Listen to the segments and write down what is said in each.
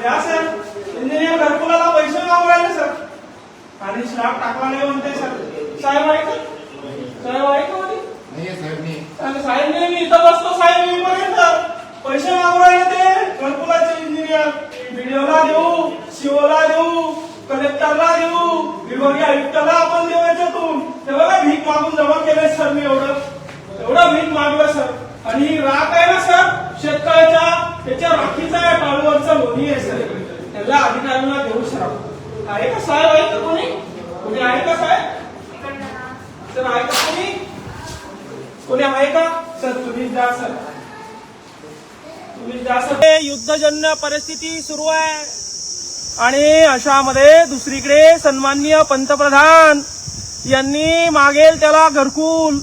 द्या sir engineer घरकुलाला पैसे मागू राहिले सर. आणि स्लॅब टाकला नाही म्हणते सर. साहेब आहे का साहेब आहे का म्हणे? साहेब मी नाही मी इथं बसतो साहेब येईपर्यंत पैसे मागू राहिले ते घरकुलाचे इंजिनियर बीडीओला देऊ सीओला देऊ कलेक्टरला देऊ विभागीय आयुक्ताला आपण देऊ याच्यातून ते बघा भीक मागून जमा केले सर मी एवढं. एवढं भीक मागलं सर. आणि राख आहे ना सर? शेतकऱ्याच्या त्याच्या राखीचा आहे टाळूवरचा लोणी आहे सर. त्याला अधिकाऱ्यांना देऊ सर आहे का साहेब? आहे का कोणी? कोणी आहे का साहेब? सर आहे का कोणी? कोणी आहे का? सर तुम्ही द्या सर. तुम्ही द्या सर. युद्धजन्य परिस्थिती सुरू आहे. आणि अशामध्ये दुसरीकडे सन्माननीय पंतप्रधान यांनी मागेल त्याला घरकुल.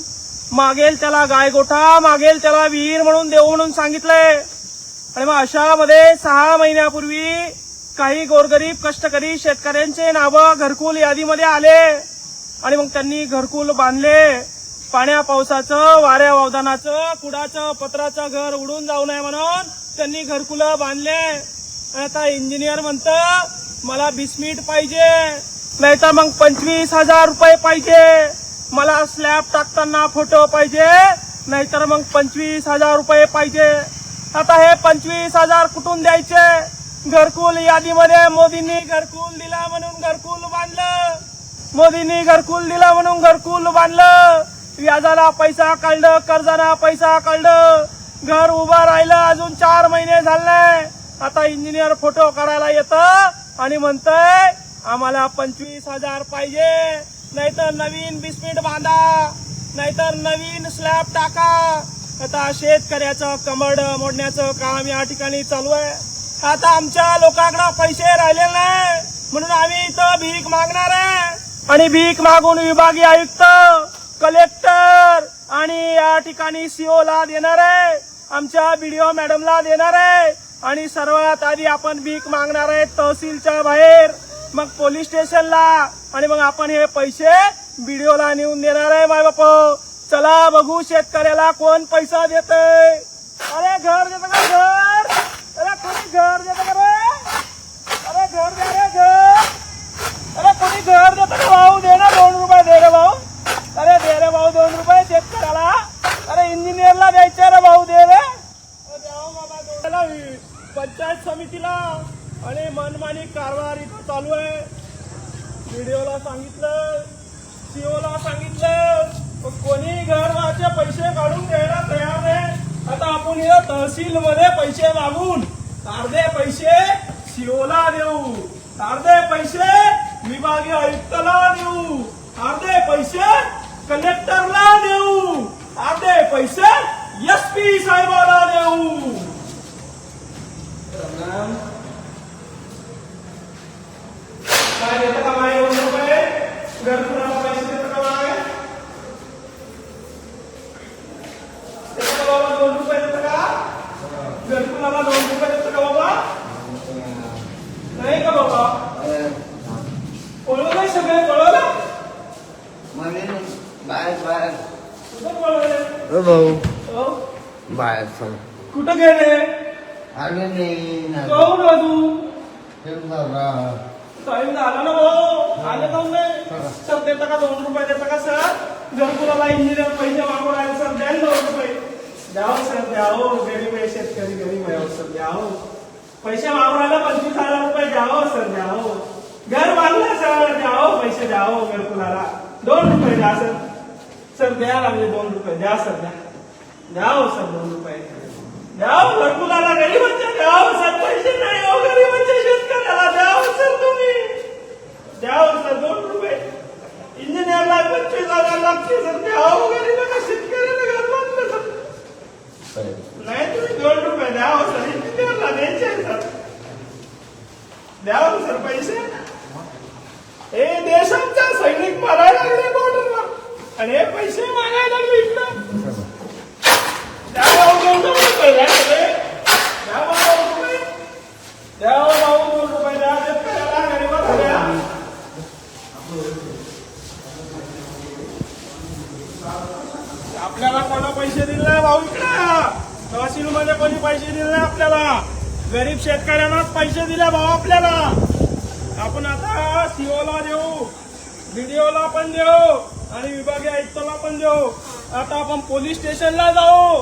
मागेल त्याला गायगोठा मागेल त्याला विहीर म्हणून देऊ म्हणून सांगितलंय. आणि मग अशामध्ये सहा महिन्यापूर्वी काही गोरगरीब कष्टकरी शेतकऱ्यांचे नावं घरकुल यादीमध्ये आले. आणि मग त्यांनी घरकुल बांधले. पाण्या पावसाचं वाऱ्या वावदानाचं कुडाचं पत्राचं घर उडून जाऊ नये म्हणून त्यांनी घरकुलं बांधले. आता इंजिनियर म्हणत मला बिस्मिट पाहिजे नाहीतर मग पंचवीस हजार रुपये पाहिजे. स्लॅब टाकताना फोटो पाहिजे नाहीतर मग पंचवीस हजार रुपये पाहिजे. आता हे पंचवीस हजार कुठून द्यायचे? घरकुल यादीमध्ये मोदींनी घरकुल दिला म्हणून घरकुल बांधलं. मोदींनी घरकुल दिला म्हणून घरकुल बांधलं. व्याजाला पैसा काढलं कर्जाला पैसा काढलं. घर उभं राहिलं अजून चार महिने झाले. आता इंजिनियर फोटो काढायला येतं आणि म्हणतय आम्हाला पंचवीस हजार पाहिजे. नाहीतर नवीन बिस्मिट बांधा. नाहीतर नवीन स्लॅब टाका. आता शेतकऱ्याचं कमड मोडण्याचं काम या ठिकाणी चालू आहे. आता आमच्या लोकांकडे पैसे राहिले नाही. म्हणून आम्ही इथं भीक मागणार आहे. आणि भीक मागून विभागीय आयुक्त कलेक्टर आणि या ठिकाणी सीओ ला देणार आहे. आमच्या बीडीओ मॅडमला देणार आहे. आणि सर्वात आधी आपण भीक मागणार आहे तहसीलच्या बाहेर. मग पोलीस स्टेशनला. आणि मग आपण हे पैसे बीडीओला नेऊन देणार आहे माय बाप. चला बघू शेतकऱ्याला कोण पैसा देत अरे घर देतं का घर? अरे कोणी घर देतं का रे? अरे घर दे रे घर. अरे कोणी घर देतं का भाऊ? दे ना दोन रुपये दे रे भाऊ. अरे दे रे भाऊ दोन रुपये शेतकऱ्याला. अरे इंजिनियरला द्यायचे रे भाऊ दे रे. बाबा पंचायत समितीला. आणि मनमानी कारभार इथं चालू आहे. व्हिडिओला सांगितलं सीओला सांगितलं कोणी कोणी घरचे पैसे काढून द्यायला तयार नाही. आता आपण या तहसील मध्ये पैसे मागून अर्धे पैसे सीओला देऊ. अर्धे पैसे विभागीय आयुक्तला देऊ. अर्धे पैसे कलेक्टरला देऊ. अर्धे पैसे एस पी साहेबाला देऊ. काय देतं का माय दोन रुपये? घरकुलाला पैसे देतं का माय देतं का बाबा दोन रुपये देतं का? घरकुलाला दोन रुपये देतं का बाबा? नाही का बाबा? पळवलं नाही सगळे पळवलं? बाहेर बाहेर. कुठं पळवले ओ भाऊ. हो? बाहेर चल. कुठं गेले? आले नाही. काहून राजू ठेवून जा. टाइम झाला ना भाऊ? आले जाऊन नाही सर देता का दोन रुपये? देता का सर? घरकुलाला इंजिनियर पैसे मागून आले सर द्या ना दोन रुपये. द्यावं हो, सर द्यावं हो. गरीब आहे शेतकरी गरीब आहे हो, सर द्यावं पैसे मागून राहिले पंचवीस हजार रुपये द्यावं सर द्यावं घर बांधलं सर द्यावं पैसे द्यावं घरकुलाला दोन रुपये द्या सर. सर द्या लागले दोन रुपये. द्या सर द्या. द्याव सर दोन रुपये. द्याव घरकुलाला गरीबांच्या द्याव सर पैसे नाही हो गरीबांच्या शेतकऱ्याला द्याव सर तुम्ही. द्याव सर दोन रुपये. इंजिनियरला पंचवीस हजार लागते सर. द्याव गरीबांना शेतकऱ्याला घर बांधलं सर. नाही तुम्ही दोन रुपये द्याव सर. इंजिनियरला द्यायचे सर. द्याव सर पैसे. हे देशांचा सैनिक मारायला लागले बॉर्डरवर आणि हे पैसे मागायला लागले इकडं. आपल्याला कोणा पैसे दिले भाऊ इकडे तहसील मध्ये कोणी पैसे दिले आपल्याला. गरीब शेतकऱ्यांनाच पैसे दिले भाऊ आपल्याला. आपण आता सीओला देऊ व्हिडिओला पण देऊ आणि विभागीय आयुक्ताला पण देऊ. आता आपण पोलीस स्टेशनला जाऊ.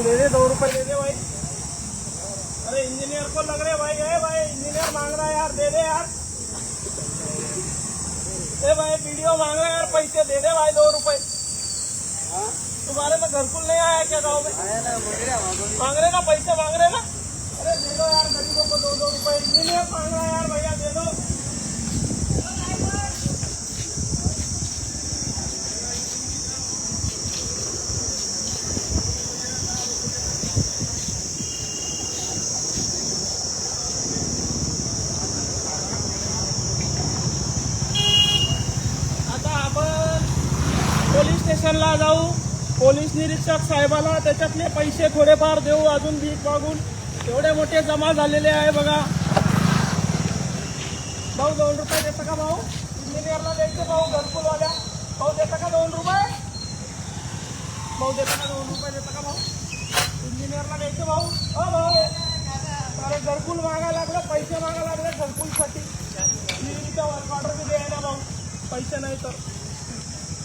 भाऊ दे दे दो रुपए दे दे भाई। अरे इंजीनियर को लग रहे भाई है भाई इंजीनियर मांग रहा है यार दे दे यार। ए भाई वीडियो मांग रहा है यार पैसे दे दे भाई दो रुपए। तुम्हारे में घर घरकुल नहीं आया क्या गाँव में? मांग रहे ना पैसे मांग रहे ना? अरे दे दो यार गरीबों को दो दो रुपए। इंजीनियर मांग रहा है यार भैया दे दो। स्टेशनला जाऊ. पोलीस निरीक्षक साहेबाला त्याच्यातले पैसे थोडेफार देऊ. अजून भीक मागून. एवढे मोठे जमा झालेले आहे बघा. भाऊ दोन रुपये देता का भाऊ? इंजिनियरला द्यायचे भाऊ घरकुलवाल्या. भाऊ देता का दोन रुपये? भाऊ देता का दोन रुपये देता का भाऊ? इंजिनियरला द्यायचे भाऊ. हो भाऊ. अरे घरकुल मागा लागलं पैसे मागा लागले घरकुलसाठी. विहिरीचा ऑर्डर बी द्यायला भाऊ. पैसे नाही तर.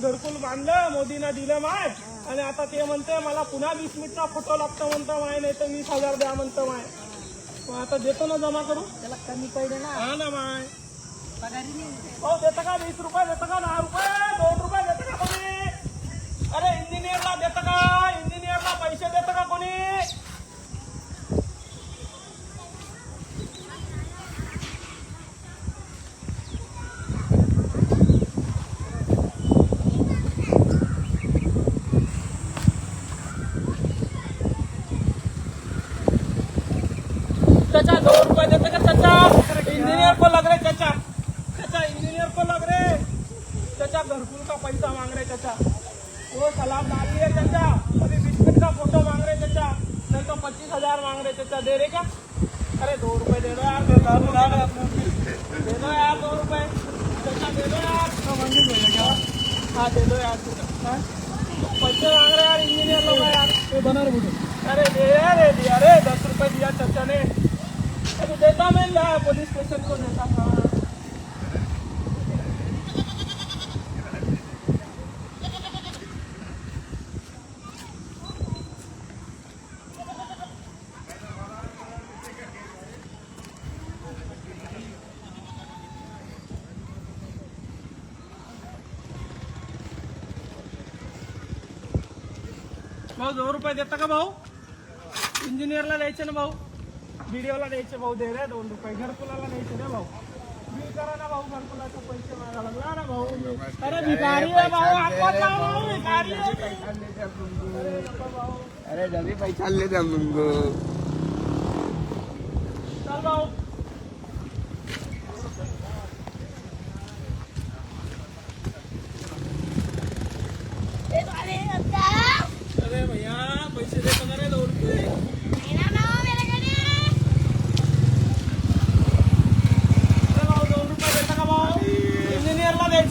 घरकुल बांधलं मोदीनं दिलं माय आणि आता ते म्हणते मला पुन्हा वीस मिनिटचा फोटो लागतो म्हणतो माय नाही तर वीस हजार द्या म्हणतो माय. मग आता देतो ना जमा करू त्याला कमी पडले ना. हा ना माय. हो देतं का वीस रुपये देतं का दहा रुपये दोन रुपये देतं का कोणी? अरे इंजिनियरला देतं का? इंजिनियरला पैसे देतं का कोणी? चाचा दो रुपए देते का चाचा। इंजीनियर को लग रहे चाचा। चाचा इंजीनियर को लग रहे चाचा घरकुल का पैसा मांग रहे चाचा। वो सलाम डाली है चाचा। अभी बिस्किट का फ़ोटो मांग रहे चाचा। नहीं तो पच्चीस हज़ार मांग रहे चाचा। दे रहे क्या? अरे दो रुपए दे दो यार। दे दो यार दो रुपए। चाचा दे दो यार। हाँ दे दो यार। हाँ? पैसे मांग रहे यार इंजीनियर लोग यार। बना रहे अरे दे अरे दिया अरे दस रुपए दिया चाचा ने। देता मैं यार पुलिस स्टेशन को देता था भाऊ दोन रुपये देता का भाऊ इंजिनियरला द्यायचे ना भाऊ व्हिडिओला द्यायचे भाऊ दे रे दोन रुपये. घरकुलाला द्यायचे रे भाऊ. बिल करा ना भाऊ घरकुलाचे पैसे मागा लागला ना भाऊ. अरे भिकारी आहे भाऊ भाऊ भिकारी अरे डबी पैसा ले द्या मग चला भाऊ अरे भैया पैसे दे पगार आहे दोन रुपये अरे भाऊ दोन रुपये देता का भाऊ इंजिनियरला द्यायचं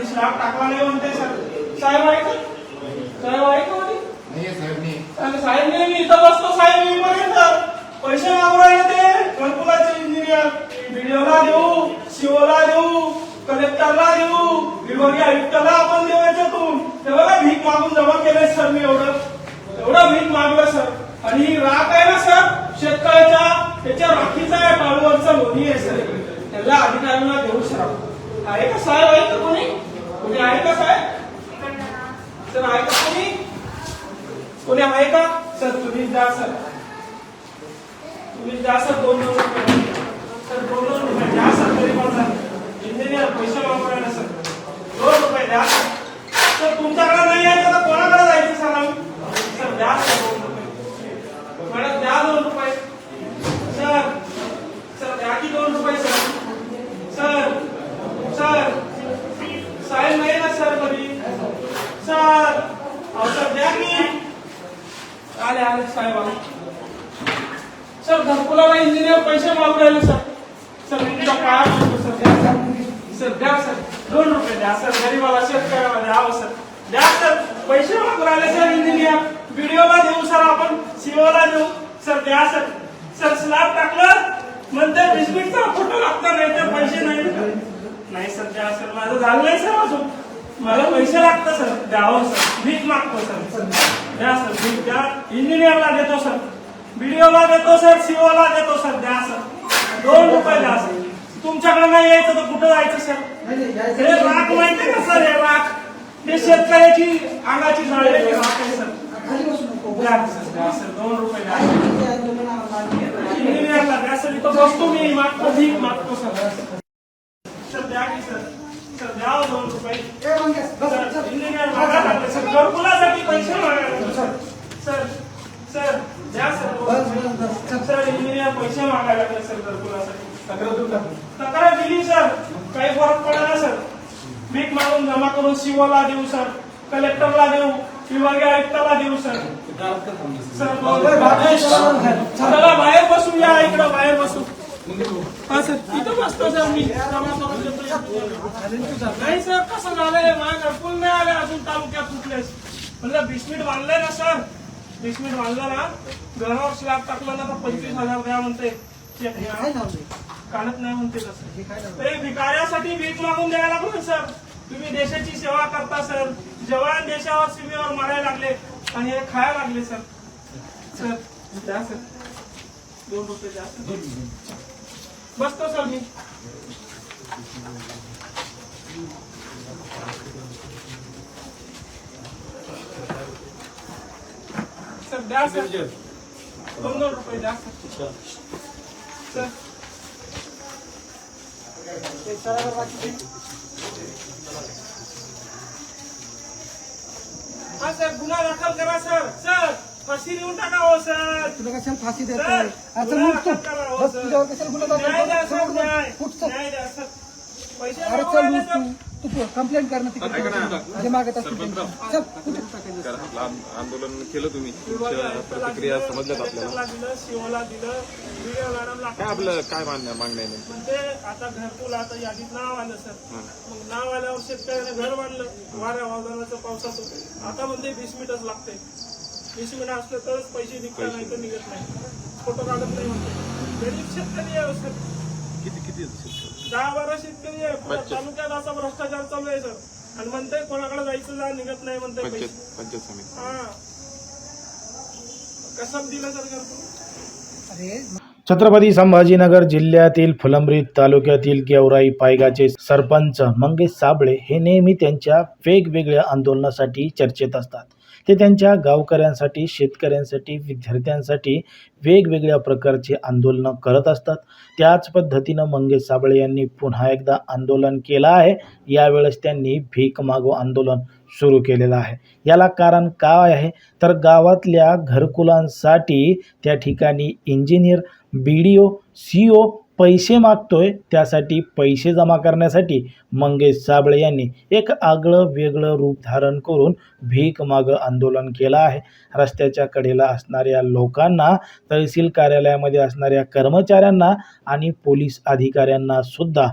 स्लॅब टाकला नाही म्हणते सर. साहेब आहे का साहेब आहे का म्हणे? आणि साहेब नाही मी इथं बसतो साहेब मी पर्यंत पैसे मागू राहिले ते घरकुलाचे इंजिनियर व्हिडिओला देऊ सीओला देऊ कलेक्टरला देऊ विभागीय आयुक्ताला आपण देऊ याच्यातून. ते बघा भीक मागून जमा केले सर मी एवढं. एवढं भीक मागलं सर. आणि ही राख आहे ना सर? शेतकऱ्याच्या त्याच्या राखीचा आहे टाळूवरचा लोणी आहे सर. त्याला अधिकाऱ्यांना देऊ सर. आहे का साहेब? आहे का कोणी? कोणी आहे का साहेब? सर आहे का कोणी? कोणी आहे का? सर तुम्ही द्या सर. तुम्ही द्या सर दोन दोन रुपये. सर दोन दोन रुपये द्या सर तरी पण सर. इंजिनियर पैसे वापरायला सर. दोन रुपये द्या सर. तुमच्याकडे नाही आहे तर कोणाकडे जायचं सर आम्ही सर द्या सर दोन रुपये मॅडम द्या दोन रुपये सर सर द्या की दोन रुपये सर सर सर साहेब नाही ना सर कधी सर अहो सर द्या की आले आले साहेब आले सर घरकुलाला इंजिनियर पैसे मागू राहिले सर. सर मी तुमच्या पाया पडतो सर. द्या सर. सर द्या सर. दोन रुपये द्या सर. गरीबाला शेतकऱ्याला द्यावं हो, सर. द्या सर. पैसे मागू राहिले सर इंजिनियर व्हिडिओला देऊ सर आपण. सीओला देऊ. सर द्या सर. सर स्लॅब टाकलं. म्हणते वीस मिनिटचा फोटो लागता नाही तर पैसे नाही. नाही सर द्या सर. माझं झालं नाही सर अजून. मला पैसे लागतात सर. द्यावं सर. भीक मागतो सर. द्या सर. भीक द्या. इंजिनियरला देतो सर. बीडीओला देतो सर. सीओला देतो सर. द्या सर. दोन रुपये द्या सर. तुमच्याकडे नाही यायचं तर कुठं जायचं सर? हे राख माहिती का सर? हे राख हे शेतकऱ्याची अंगाची जाळलेली राख आहे सर. द्या सर. द्या सर. दोन रुपये द्या. इंजिनियरला द्या सर. इथं बसतो मी मागतो भीक मागतो सर. सर द्या की सर? सर द्या हो दोन रुपये सर, इंजिनियर मागायला सर घरकुलासाठी पैसे मागायला लागले. Sir sir sir. द्या सर. सर इंजिनियर पैसे मागायला लागले सर घरकुलासाठी. तक्रार दिली सर. काही फरक पडला सर? भीक मागून जमा करून सीओला देऊ सर. कलेक्टरला देऊ विभागीय आयुक्ताला देऊ सर. सर? चला बाहेर बसू या इकडं बाहेर बसू हा सर इथं बसतो सर मी. नाही सर कसं झालंय? माझ्या घरकुल नाही आले अजून तालुक्यात कुठलेच. म्हणलं बिस्मिट बांधलंय ना सर. बिस्मिट बांधलं ना. घरावर स्लॅब टाकलं ना तर पंचवीस हजार द्या म्हणते. काढत नाही म्हणते तसं. ते भिकाऱ्यासाठी भीक मागून द्यायला लागलो सर. तुम्ही देशाची सेवा करता सर. जवान देशावर सीमेवर मारायला लागले आणि हे खायला लागले सर. सर द्या सर. दोन रुपये द्या सर. बसतो सर मी सर द्या सर दोन दोन रुपये द्या सर सर हा सर गुन्हा दाखल करा सर सर फाशी देऊन टाका हो सर. तुला कशाला फाशी सर, गुन्हा उठ तू. दाखल करा, हो, बस सर. तुझ्यावर कशाला गुन्हा दाखल न्याय द्या करतो? सर न्याय. उठ चल. न्याय द्या सर. पैसे अरे मागू चल राहिले, उठ सर. तू तू कंप्लेंट कर ना तिकडे. मागत असतील. चल आंदोलन केलं तुम्ही. तुमच्या प्रतिक्रिया दिलं, समजल्यात आपल्याला. दिलं सीओला दिलं. व्हिडिओ मॅडमला काय आपलं काय मागण्या मागण्या आहे? म्हणजे आता घरकुल आता यादीत नाव आलं सर. मग नाव आल्यावर शेतकऱ्याने घर बांधलं. वाऱ्या वादळाचं पावसाचं. आता म्हणते वीस मिनिटच लागते वीस असलं तरच पैसे निघतात नाही तर निघत नाही. फोटो काढत नाही म्हणते गरीब शेतकरी आहे सर. किती किती? दहा बारा शेतकरी आहे. तालुक्यात असा भ्रष्टाचार चालू आहे सर. आणि म्हणते कोणाकडे जायचं जा निघत नाही म्हणते पंचायत पैसे. पंचायत समिती. हा. कसं दिलं अरे छत्रपती संभाजीनगर जिल्ह्यातील फुलंब्री तालुक्यातील गेवराई पायगाचे सरपंच मंगेश साबळे हे नेहमी त्यांच्या वेगवेगळ्या आंदोलनासाठी चर्चेत असतात. ते त्यांच्या गावकऱ्यांसाठी शेतकऱ्यांसाठी विद्यार्थ्यांसाठी वेगवेगळ्या प्रकारचे आंदोलनं करत असतात. त्याच पद्धतीनं मंगेश साबळे यांनी पुन्हा एकदा आंदोलन केलं आहे. यावेळेस त्यांनी भीक मागो आंदोलन सुरू केलेलं आहे. याला कारण काय आहे? तर गावातल्या घरकुलांसाठी त्या ठिकाणी engineer B D O C O पैसे मागतोय त्यासाठी पैसे जमा करण्यासाठी मंगेश साबळे यांनी एक आगळं वेगळं रूप धारण करून भीक मागं आंदोलन केलं आहे. रस्त्याच्या कडेला असणाऱ्या लोकांना तहसील कार्यालयामध्ये असणाऱ्या कर्मचाऱ्यांना आणि पोलीस अधिकाऱ्यांना सुद्धा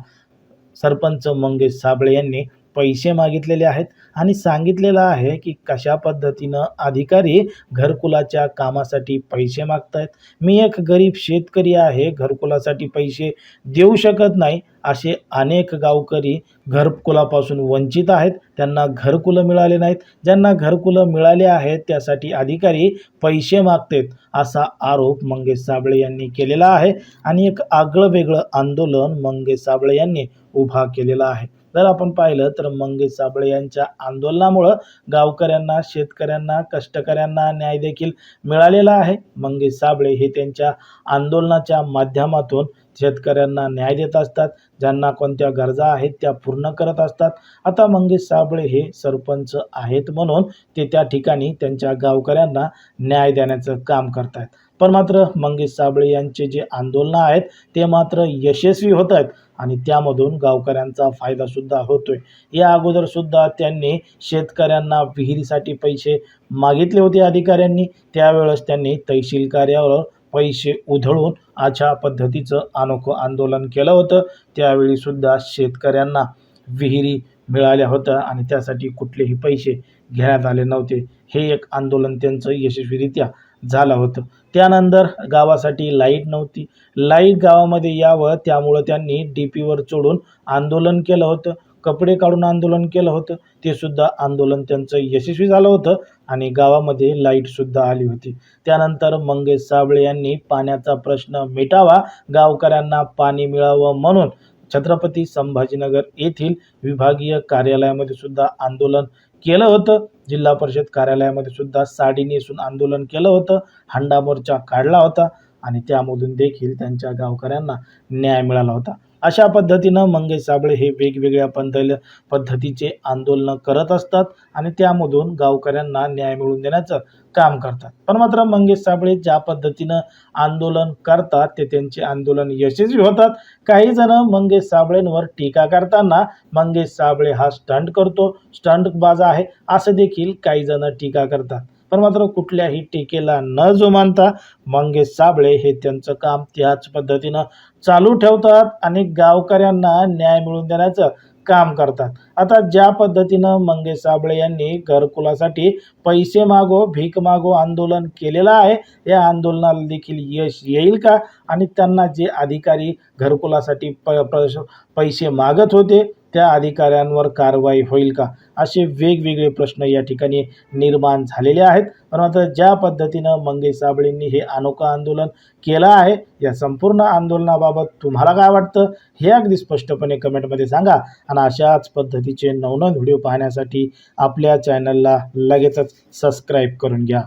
सरपंच मंगेश साबळे यांनी पैसे मागितलेले आहेत. आणि सांगितलेलं आहे की कशा पद्धतीनं अधिकारी घरकुलाच्या कामासाठी पैसे मागतायत. मी एक गरीब शेतकरी आहे घरकुलासाठी पैसे देऊ शकत नाही असे अनेक गावकरी घरकुलापासून वंचित आहेत. त्यांना घरकुलं मिळाले नाहीत. ज्यांना घरकुलं मिळाले आहेत त्यासाठी अधिकारी पैसे मागतात असा आरोप मंगेश साबळे यांनी केलेला आहे. आणि एक आगळं वेगळं आंदोलन मंगेश साबळे यांनी उभा केलेला आहे. जर आपण पाहिलं तर मंगेश साबळे यांच्या आंदोलनामुळं गावकऱ्यांना शेतकऱ्यांना कष्टकऱ्यांना न्याय देखील मिळालेला आहे. मंगेश साबळे हे त्यांच्या आंदोलनाच्या माध्यमातून शेतकऱ्यांना न्याय देत असतात. ज्यांना कोणत्या गरजा आहेत त्या पूर्ण करत असतात. आता मंगेश साबळे हे सरपंच आहेत म्हणून ते त्या ठिकाणी त्यांच्या गावकऱ्यांना न्याय देण्याचं काम करत आहेत पण मात्र मंगेश साबळे यांचे जे आंदोलनं आहेत ते मात्र यशस्वी होत आहेत आणि त्यामधून गावकऱ्यांचा फायदासुद्धा होतोय. या अगोदरसुद्धा त्यांनी शेतकऱ्यांना विहिरीसाठी पैसे मागितले होते अधिकाऱ्यांनी. त्यावेळेस त्यांनी तहसील कार्यावर पैसे उधळून अशा पद्धतीचं अनोखं आंदोलन केलं होतं. त्यावेळीसुद्धा शेतकऱ्यांना विहिरी मिळाल्या होत्या आणि त्यासाठी कुठलेही पैसे घेण्यात आले नव्हते. हे एक आंदोलन त्यांचं यशस्वीरित्या झालं होतं. त्यानंतर गावासाठी लाइट नव्हती. लाइट गावामध्ये यावं त्यामुळं त्यांनी डी पीवर चढून आंदोलन केलं होतं. कपडे काढून आंदोलन केलं होतं. ते सुद्धा आंदोलन त्यांचं यशस्वी झालं होतं आणि गावामध्ये लाईटसुद्धा आली होती. त्यानंतर मंगेश साबळे यांनी पाण्याचा प्रश्न मिटावा गावकऱ्यांना पाणी मिळावं म्हणून छत्रपती संभाजीनगर येथील विभागीय कार्यालयामध्ये सुद्धा आंदोलन केलं होतं. जिल्हा परिषद कार्यालयामध्ये सुद्धा साडी नेसून आंदोलन केलं होतं. हंडा मोर्चा काढला होता आणि त्यामधून देखील त्यांच्या गावकऱ्यांना न्याय मिळाला होता. अशा पद्धतीनं मंगेश साबळे हे वेगवेगळ्या पद्धल पद्धतीचे आंदोलनं करत असतात आणि त्यामधून गावकऱ्यांना न्याय मिळवून देण्याचं काम करतात. पण मात्र मंगेश साबळे ज्या पद्धतीनं आंदोलन करतात ते त्यांचे आंदोलन यशस्वी होतात. काही जण मंगेश साबळेंवर टीका करताना मंगेश साबळे हा स्टंट करतो. स्टंटबाज आहे असं देखील काही जण टीका करतात. पण मात्र कुठल्याही टीकेला न जुमानता मंगेश साबळे हे त्यांचं काम त्याच पद्धतीनं चालू ठेवतात आणि गावकऱ्यांना न्याय मिळवून देण्याचं काम करतात. आता ज्या पद्धतीनं मंगेश साबळे यांनी घरकुलासाठी पैसे मागो भीक मागो आंदोलन केलेलं आहे या आंदोलनाला देखील यश येईल का? आणि त्यांना जे अधिकारी घरकुलासाठी प पैसे मागत होते त्या अधिकाऱ्यांवर कारवाई होईल का? असे वेगवेगळे प्रश्न या ठिकाणी निर्माण झालेले आहेत. पण मात्र ज्या पद्धतीनं मंगेश साबळेंनी हे अनोखं आंदोलन केलं आहे या संपूर्ण आंदोलनाबाबत तुम्हाला काय वाटतं? हे अगदी स्पष्टपणे कमेंटमध्ये सांगा. आणि अशाच पद्धतीचे नवनवीन व्हिडिओ पाहण्यासाठी आपल्या चॅनलला लगेचच सबस्क्राईब करून घ्या.